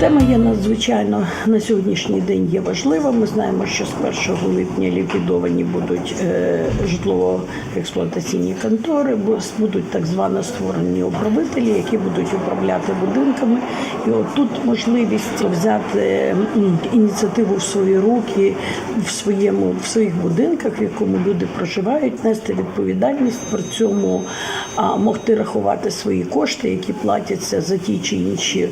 Тема є надзвичайно на сьогоднішній день є важлива. Ми знаємо, що з 1 липня ліквідовані будуть е, житлово-експлуатаційні контори, бу- будуть так звано створені управителі, які будуть управляти будинками. І от тут можливість взяти ініціативу в свої руки в своєму в своїх будинках, в якому люди проживають, нести відповідальність при цьому а, могти рахувати свої кошти, які платяться за ті чи інші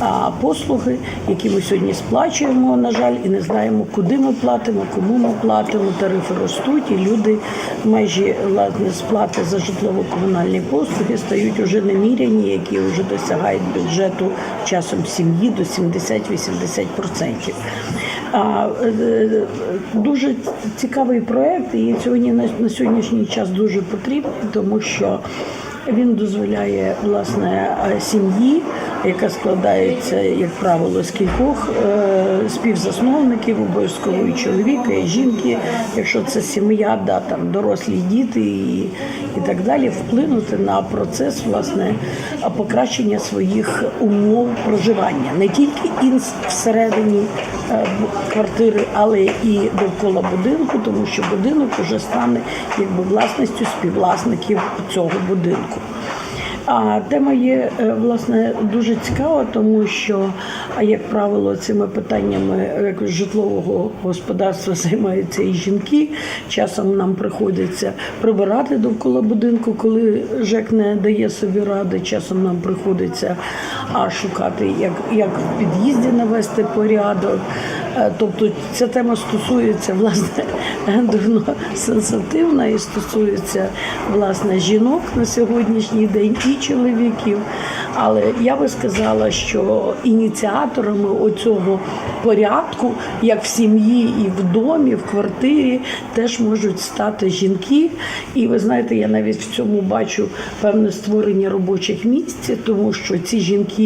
а, послуги, які ми сьогодні сплачуємо, на жаль, і не знаємо, куди ми платимо, кому ми платимо. Тарифи ростуть, і люди межі власне сплати за житлово-комунальні послуги стають уже неміряні, які вже досягають бюджету часом сім'ї до 70-80%. А, е, Дуже цікавий проект, і сьогодні на, на сьогоднішній час дуже потрібний, тому що він дозволяє власне е, сім'ї, яка складається, як правило, з кількох е, співзасновників, обов'язково і чоловіка, і жінки, якщо це сім'я, да, там дорослі діти і, і так далі, вплинути на процес власне покращення своїх умов проживання, не тільки всередині е, квартири, але і довкола будинку, тому що будинок вже стане якби власністю співвласників цього будинку. А тема є е, власне дуже цікава, тому що, як правило, цими питаннями е, житлового господарства займаються і жінки. Часом нам приходиться прибирати довкола будинку, коли ЖЕК не дає собі ради. Часом нам приходиться а, шукати, як, як в під'їзді навести порядок. Е, Тобто ця тема стосується власне давно сенситивна і стосується власне жінок на сьогоднішній день і чоловіків. Але я би сказала, що ініціаторами оцього порядку, як в сім'ї і в домі, в квартирі, теж можуть стати жінки. І ви знаєте, я навіть в цьому бачу певне створення робочих місць, тому що ці жінки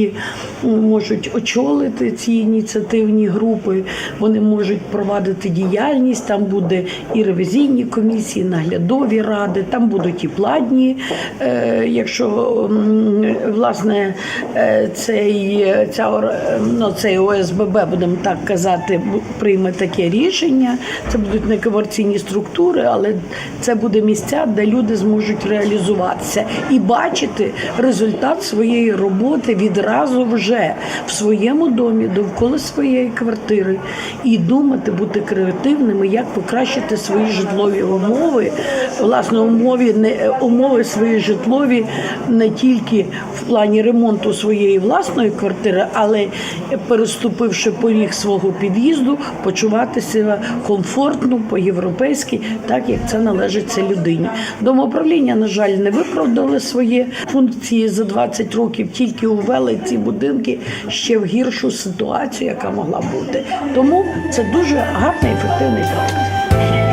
м, можуть очолити ці ініціативні групи, вони можуть провадити діяльність. Там буде і ревізійні комісії, наглядові ради, там будуть і платні, е, якщо власне е, цей, ця, ну, цей ОСББ, будемо так казати, прийме таке рішення. Це будуть не комерційні структури, але це буде місця, де люди зможуть реалізуватися і бачити результат своєї роботи відразу вже в своєму домі, довкола своєї квартири, і думати, бути креативними, як покращити свої житлові умови, власне, умови не умови свої житлові не тільки в плані ремонту своєї власної квартири, але переступивши поріг свого під'їзду, почуватися комфортно по-європейськи, так як це належить цій людині. Домоуправління, на жаль, не виправдали свої функції за 20 років, тільки увели ці будинки ще в гіршу ситуацію, яка могла бути. Тому це дуже гарний ефективний проект.